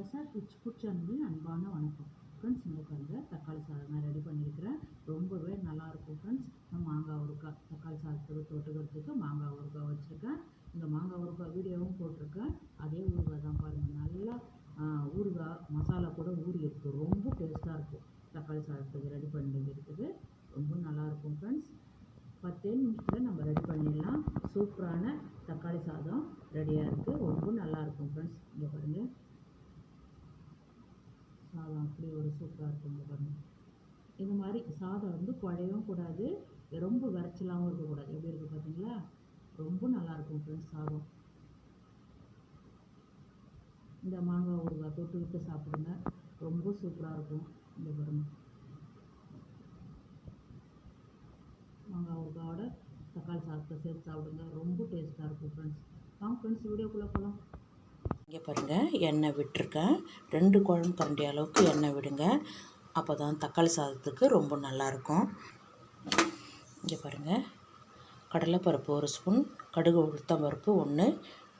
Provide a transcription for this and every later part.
Resort rich food சேனலின் அன்பான வணக்கம். ஃப்ரெண்ட்ஸ் உங்களுக்கு வந்து தக்காளி சாதம் நான் ரெடி பண்ணியிருக்கிறேன். ரொம்பவே நல்லாயிருக்கும் ஃப்ரெண்ட்ஸ் நான் மாங்காய் ஊறுக்காய் தக்காளி சாதத்துக்கு தொட்டுக்கிறதுக்கு மாங்காய் ஊறுக்காய் வச்சுருக்கேன். இந்த மாங்காய் ஊறுக்காய் வீடியோவும் போட்டிருக்கேன். அதே ஊறுகாய் தான் பாருங்கள் நல்லா ஊறுகாய் மசாலா கூட ஊறி இருக்குது ரொம்ப டேஸ்ட்டாக இருக்கும் தக்காளி சாதத்துக்கு ரெடி பண்ணிக்கிறதுக்கு ரொம்ப நல்லாயிருக்கும் ஃப்ரெண்ட்ஸ் பத்தே நிமிஷத்தில் நம்ம ரெடி பண்ணிடலாம். சூப்பரான தக்காளி சாதம் ரெடியாக இருக்குது ரொம்ப நல்லாயிருக்கும் ஃப்ரெண்ட்ஸ் இங்கே பாருங்கள் சாதம் அப்படி ஒரு சூப்பராக இருக்கும் இங்கே இது மாதிரி சாதம் வந்து குழையவும் கூடாது ரொம்ப விரைச்சலாகவும் இருக்கக்கூடாது. எப்படி இருக்குது பார்த்தீங்களா ரொம்ப நல்லாயிருக்கும் ஃப்ரெண்ட்ஸ் சாதம். இந்த மாங்காய் ஊறுகாய் விட்டு சாப்பிடுங்க. ரொம்ப சூப்பராக இருக்கும் இந்த பாருங்க. மாங்காய் ஊறுகாயோட தக்காளி சாதத்தை சேர்த்து சாப்பிடுங்க. ரொம்ப டேஸ்ட்டாக இருக்கும் ஃப்ரெண்ட்ஸ் வாங்க ஃப்ரெண்ட்ஸ் வீடியோக்குள்ளே போகலாம் இங்கே பாருங்கள் எண்ணெய் விட்டுருக்கேன். ரெண்டு குழம்பு கரண்டி அளவுக்கு எண்ணெய் விடுங்க. அப்போ தான் தக்காளி சாதத்துக்கு ரொம்ப நல்லாயிருக்கும் இங்கே பாருங்கள் கடலைப்பருப்பு ஒரு ஸ்பூன் கடுகு உளுத்தம் பருப்பு ஒன்று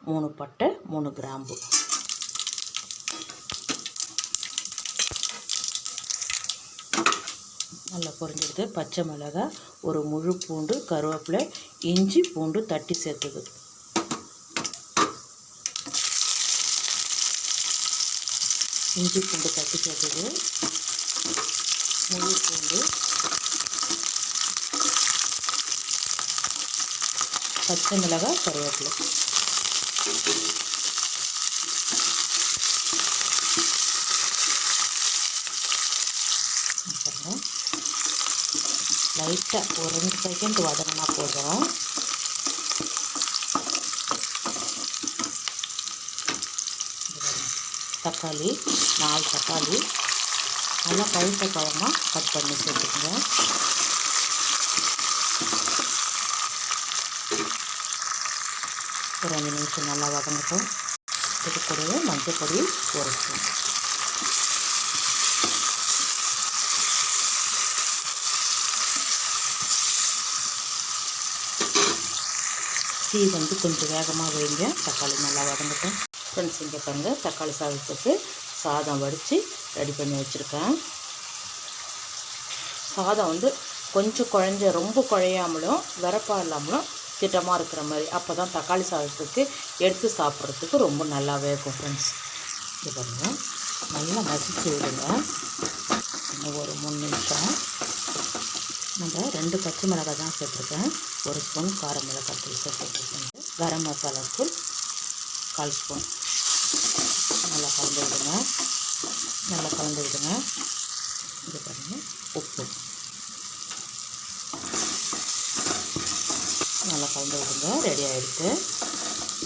மூணு பட்டை மூணு கிராம்பு. நல்லா பொரிஞ்சிடுது. பச்சை மிளகாய் ஒரு முழு பூண்டு கருவேப்பிலை இஞ்சி பூண்டு தட்டி சேர்த்துது. இஞ்சி பூண்டு தட்டி போட்டது முழு பூண்டு. பச்சை மிளகாய் கருவேப்பிலை. லைட்டாக ஒரு ரெண்டு செகண்ட் வதங்கினா போதும். இங்க தக்காளி நாலு தக்காளி. நல்லா பழுத்த பழமாக கட் பண்ணி சேர்த்துக்குங்க. ஒரு அஞ்சு நிமிஷம் நல்லா வதங்கட்டும். இது கூடவே மஞ்சள் பொடி ஒரு ஸ்பூன் டீ வந்து கொஞ்சம் வேகமாக வைங்க. தக்காளி நல்லா வதங்கட்டும். ஃப்ரெண்ட்ஸ் இங்கே பாருங்கள் தக்காளி சாதத்துக்கு சாதம் வடித்து ரெடி பண்ணி வச்சுருக்கேன். சாதம் வந்து கொஞ்சம் குழஞ்ச ரொம்ப குழையாமலும் விரப்பாக இல்லாமலும் திட்டமாக இருக்கிற மாதிரி. அப்போ தான் தக்காளி சாதத்துக்கு எடுத்து சாப்பிட்றதுக்கு ரொம்ப நல்லாவே இருக்கும் ஃப்ரெண்ட்ஸ். இது பாருங்கள் நல்லா மசிச்சு விடுங்க. இன்னும் ஒரு மூணு நிமிஷம். நம்ம ரெண்டு பச்சை மிளகாய் தான் சேர்த்துருக்கேன். ஒரு ஸ்பூன் கார மிளகாய் தூள் சேர்த்துருக்கேன் கரம் மசாலா தூள் கால் ஸ்பூன். நல்லா கலந்து விடுங்க நல்லா கலந்து விடுங்க இது பாருங்கள் உப்பு. நல்லா கலந்து விடுங்க ரெடி ஆகிடுது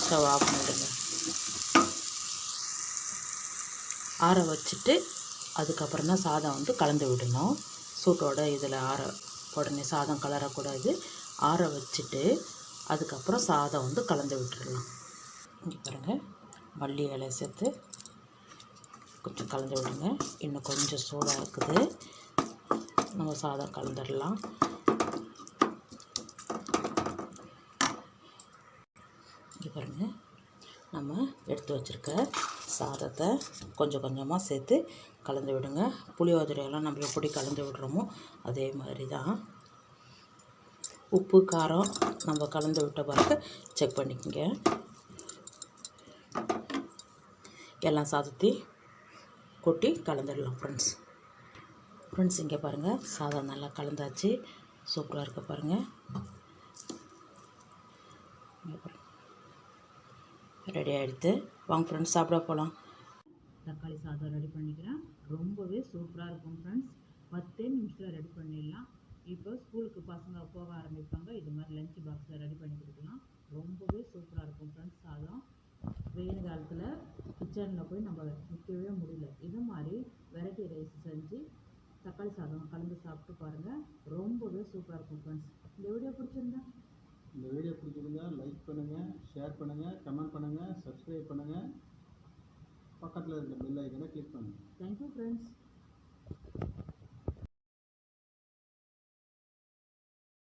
ஸ்டவ் ஆஃப் பண்ணிவிடுங்க ஆற வச்சுட்டு அதுக்கப்புறம் தான் சாதம் வந்து கலந்து விடணும். சூட்டோட இதில் ஆற உடனே சாதம் கலரக்கூடாது. ஆற வச்சுட்டு அதுக்கப்புறம் சாதம் வந்து கலந்து விட்டுடலாம். இங்கே பாருங்கள் மல்லி இலை சேர்த்து கொஞ்சம் கலந்து விடுங்க. இன்னும் கொஞ்சம் சூடாக இருக்குது. நம்ம சாதம் கலந்துடலாம். இங்கே பாருங்கள் நம்ம எடுத்து வச்சுருக்க சாதத்தை கொஞ்சம் கொஞ்சமாக சேர்த்து கலந்து விடுங்க. புளியோதரையெல்லாம் நம்ம எப்படி கலந்து விடுறோமோ அதே மாதிரி தான் உப்பு காரம் நம்ம கலந்து விட்ட பிறகு செக் பண்ணிக்கோங்க. எல்லாம் சாதத்தையும் கொட்டி கலந்துடலாம் ஃப்ரெண்ட்ஸ் ஃப்ரெண்ட்ஸ் இங்கே பாருங்கள் சாதம் நல்லா கலந்தாச்சு. சூப்பராக இருக்க பாருங்கள் ரெடி ஆகிடுத்து வாங்க ஃப்ரெண்ட்ஸ் சாப்பிட போகலாம் தக்காளி சாதம் ரெடி பண்ணிக்கிறேன். ரொம்பவே சூப்பராக இருக்கும் ஃப்ரெண்ட்ஸ் பத்தே நிமிஷத்தில் ரெடி பண்ணிடலாம். இப்போ ஸ்கூலுக்கு பசங்க போக ஆரம்பிப்பாங்க. இது மாதிரி லஞ்ச் பாக்ஸில் ரெடி பண்ணி கொடுக்கலாம். ரொம்பவே சூப்பராக இருக்கும் ஃப்ரெண்ட்ஸ் சாதம். வெயில் காலத்தில் கிச்சனில் போய் நம்ம நிற்கவே முடியல. இது மாதிரி வெரைட்டி ரைஸ் செஞ்சு தக்காளி சாதம் கலந்து சாப்பிட்டு பாருங்கள் ரொம்பவே சூப்பராக இருக்கும் ஃப்ரெண்ட்ஸ் இந்த வீடியோ பிடிச்சிருந்தா? இந்த வீடியோ பிடிச்சிருந்தா லைக் பண்ணுங்கள் ஷேர் பண்ணுங்கள் கமெண்ட் பண்ணுங்கள் சப்ஸ்கிரைப் பண்ணுங்கள் பக்கத்தில் இருக்க பெல் ஐக்கனை கிளிக் பண்ணுங்கள் தேங்க்யூ ஃப்ரெண்ட்ஸ்